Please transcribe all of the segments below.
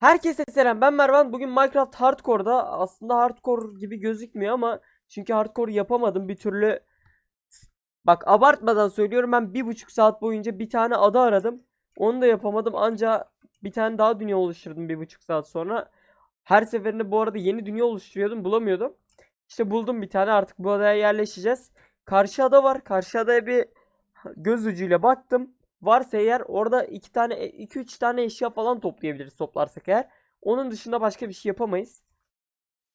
Herkese selam ben Mervan. Bugün Minecraft Hardcore'da aslında Hardcore gibi gözükmüyor ama çünkü Hardcore yapamadım bir türlü. Bak abartmadan söylüyorum ben bir buçuk saat boyunca bir tane ada aradım. Onu da yapamadım anca bir tane daha dünya oluşturdum bir buçuk saat sonra. Her seferinde bu arada yeni dünya oluşturuyordum bulamıyordum. İşte buldum bir tane artık bu adaya yerleşeceğiz. Karşı ada var. Karşı adaya bir göz ucuyla baktım. Varsa eğer orada iki tane iki üç tane eşya falan toplayabiliriz toplarsak eğer. Onun dışında başka bir şey yapamayız.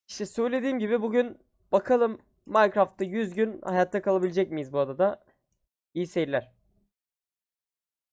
İşte söylediğim gibi bugün bakalım Minecraft'ta 100 gün hayatta kalabilecek miyiz bu adada? İyi seyirler.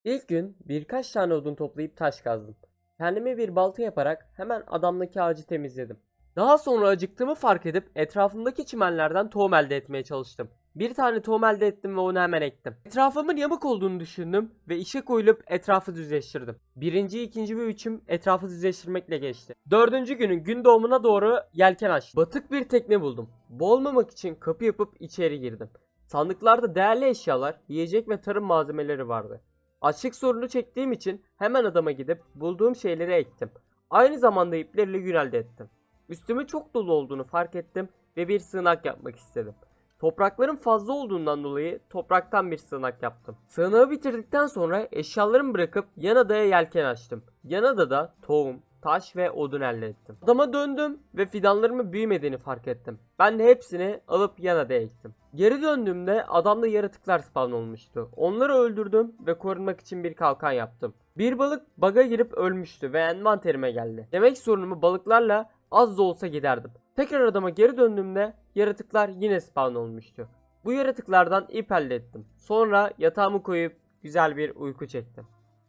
İlk gün birkaç tane odun toplayıp taş kazdım. Kendime bir balta yaparak hemen adamdaki ağacı temizledim. Daha sonra acıktığımı fark edip etrafımdaki çimenlerden tohum elde etmeye çalıştım. Bir tane tohum elde ettim ve onu hemen ektim. Etrafımın yamuk olduğunu düşündüm ve işe koyulup etrafı düzleştirdim. Birinci, ikinci ve üçüm etrafı düzleştirmekle geçti. Dördüncü günün gün doğumuna doğru yelken açtım. Batık bir tekne buldum. Boğulmamak için kapı yapıp içeri girdim. Sandıklarda değerli eşyalar, yiyecek ve tarım malzemeleri vardı. Açlık sorunu çektiğim için hemen adama gidip bulduğum şeyleri ektim. Aynı zamanda iplerle gün elde ettim. Üstümün çok dolu olduğunu fark ettim ve bir sığınak yapmak istedim. Toprakların fazla olduğundan dolayı topraktan bir sığınak yaptım. Sığınağı bitirdikten sonra eşyalarımı bırakıp yan adaya yelken açtım. Yan adada tohum, taş ve odun elde ettim. Adama döndüm ve fidanlarımın büyümediğini fark ettim. Ben de hepsini alıp yan adaya ektim. Geri döndüğümde adamda yaratıklar spawn olmuştu. Onları öldürdüm ve korunmak için bir kalkan yaptım. Bir balık baga girip ölmüştü ve envanterime geldi. Yemek sorunumu balıklarla az da olsa giderdim. Tekrar adama geri döndüğümde yaratıklar yine spawn olmuştu. Bu yaratıklardan ip elde ettim. Sonra yatağımı koyup güzel bir uyku çektim.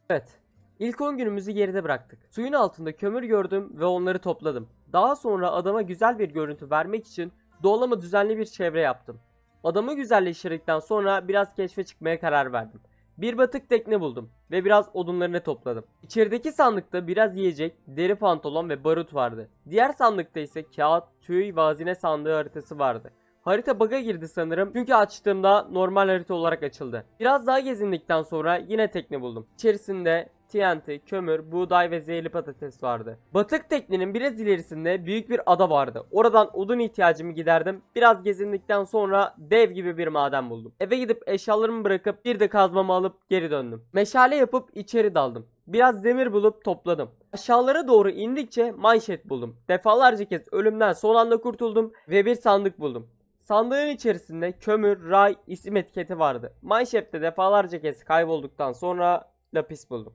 Evet. İlk 10 günümüzü geride bıraktık. Suyun altında kömür gördüm ve onları topladım. Daha sonra adama güzel bir görüntü vermek için doğalama düzenli bir çevre yaptım. Adamı güzelleştirdikten sonra biraz keşfe çıkmaya karar verdim. Bir batık tekne buldum ve biraz odunlarını topladım. İçerideki sandıkta biraz yiyecek, deri pantolon ve barut vardı. Diğer sandıkta ise kağıt, tüy ve hazine sandığı haritası vardı. Harita bug'a girdi sanırım çünkü açtığımda normal harita olarak açıldı. Biraz daha gezindikten sonra yine tekne buldum. İçerisinde TNT, kömür, buğday ve zehirli patates vardı. Batık teknenin biraz ilerisinde büyük bir ada vardı. Oradan odun ihtiyacımı giderdim. Biraz gezindikten sonra dev gibi bir maden buldum. Eve gidip eşyalarımı bırakıp bir de kazmamı alıp geri döndüm. Meşale yapıp içeri daldım. Biraz demir bulup topladım. Aşağılara doğru indikçe manşet buldum. Defalarca kez ölümden son anda kurtuldum ve bir sandık buldum. Sandığın içerisinde kömür, ray, isim etiketi vardı. Manşette defalarca kez kaybolduktan sonra lapis buldum.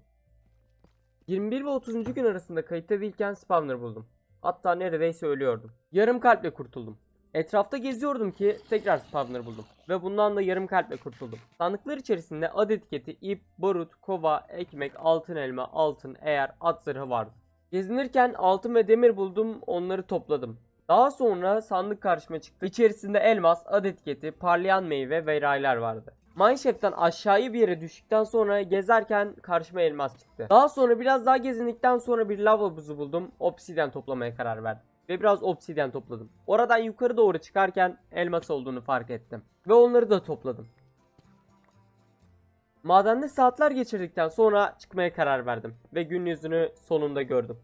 21 ve 30. gün arasında kayıtta değilken spawner buldum. Hatta neredeyse ölüyordum. Yarım kalple kurtuldum. Etrafta geziyordum ki tekrar spawner buldum. Ve bundan da yarım kalple kurtuldum. Sandıklar içerisinde ad etiketi, ip, barut, kova, ekmek, altın elma, altın, eğer, at zırhı vardı. Gezinirken altın ve demir buldum onları topladım. Daha sonra sandık karşıma çıktı. İçerisinde elmas, ad etiketi, parlayan meyve ve raylar vardı. Mineshaft'tan aşağıya bir yere düştükten sonra gezerken karşıma elmas çıktı. Daha sonra biraz daha gezindikten sonra bir lava buzu buldum. Obsidyen toplamaya karar verdim. Ve biraz obsidyen topladım. Oradan yukarı doğru çıkarken elmas olduğunu fark ettim. Ve onları da topladım. Madende saatler geçirdikten sonra çıkmaya karar verdim. Ve gün yüzünü sonunda gördüm.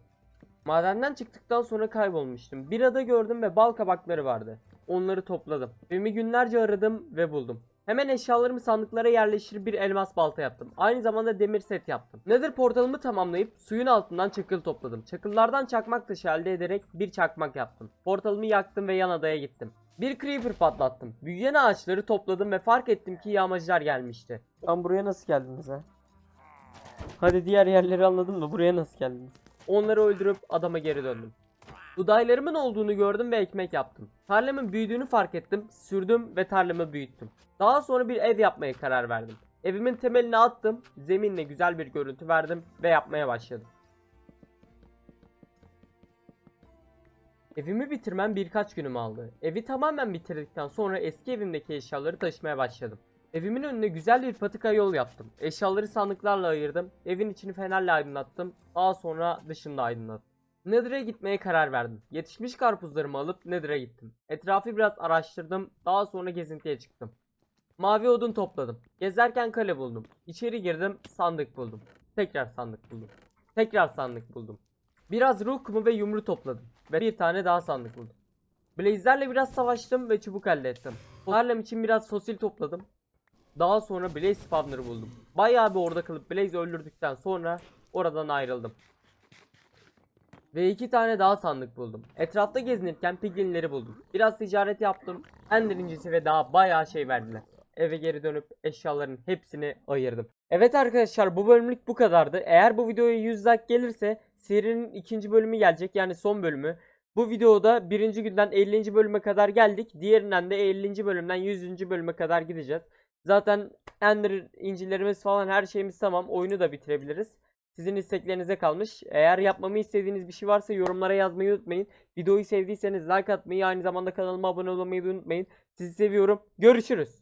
Madenden çıktıktan sonra kaybolmuştum. Bir ada gördüm ve bal kabakları vardı. Onları topladım. Evimi günlerce aradım ve buldum. Hemen eşyalarımı sandıklara yerleştirip bir elmas balta yaptım. Aynı zamanda demir set yaptım. Nether portalımı tamamlayıp suyun altından çakıl topladım. Çakıllardan çakmak taşı elde ederek bir çakmak yaptım. Portalımı yaktım ve yan adaya gittim. Bir creeper patlattım. Büyüyen ağaçları topladım ve fark ettim ki yağmacılar gelmişti. Lan buraya nasıl geldiniz ha? Hadi diğer yerleri anladım da buraya nasıl geldiniz? Onları öldürüp adama geri döndüm. Budaylarımın olduğunu gördüm ve ekmek yaptım. Tarlamın büyüdüğünü fark ettim, sürdüm ve tarlamı büyüttüm. Daha sonra bir ev yapmaya karar verdim. Evimin temelini attım, zeminle güzel bir görüntü verdim ve yapmaya başladım. Evimi bitirmem birkaç günüm aldı. Evi tamamen bitirdikten sonra eski evimdeki eşyaları taşımaya başladım. Evimin önüne güzel bir patika yol yaptım. Eşyaları sandıklarla ayırdım. Evin içini fenerle aydınlattım. Daha sonra dışında aydınlattım. Nether'a gitmeye karar verdim. Yetişmiş karpuzlarımı alıp Nether'a gittim. Etrafı biraz araştırdım. Daha sonra gezintiye çıktım. Mavi odun topladım. Gezerken kale buldum. İçeri girdim, sandık buldum. Tekrar sandık buldum. Tekrar sandık buldum. Biraz ruh kumu ve yumru topladım. Ve bir tane daha sandık buldum. Blaze'lerle biraz savaştım ve çubuk elde ettim. Harlem için biraz fosil topladım. Daha sonra Blaze spawner'ı buldum. Bayağı bir orada kalıp Blaze öldürdükten sonra oradan ayrıldım. Ve iki tane daha sandık buldum. Etrafta gezinirken piglinleri buldum. Biraz ticaret yaptım. Ender incisi ve daha bayağı şey verdiler. Eve geri dönüp eşyaların hepsini ayırdım. Evet arkadaşlar bu bölümlük bu kadardı. Eğer bu videoya 100 like gelirse serinin ikinci bölümü gelecek yani son bölümü. Bu videoda birinci günden 50. bölüme kadar geldik. Diğerinden de 50. bölümden 100. bölüme kadar gideceğiz. Zaten Ender incilerimiz falan her şeyimiz tamam. Oyunu da bitirebiliriz. Sizin isteklerinize kalmış. Eğer yapmamı istediğiniz bir şey varsa yorumlara yazmayı unutmayın. Videoyu sevdiyseniz like atmayı, aynı zamanda kanalıma abone olmayı unutmayın. Sizi seviyorum. Görüşürüz.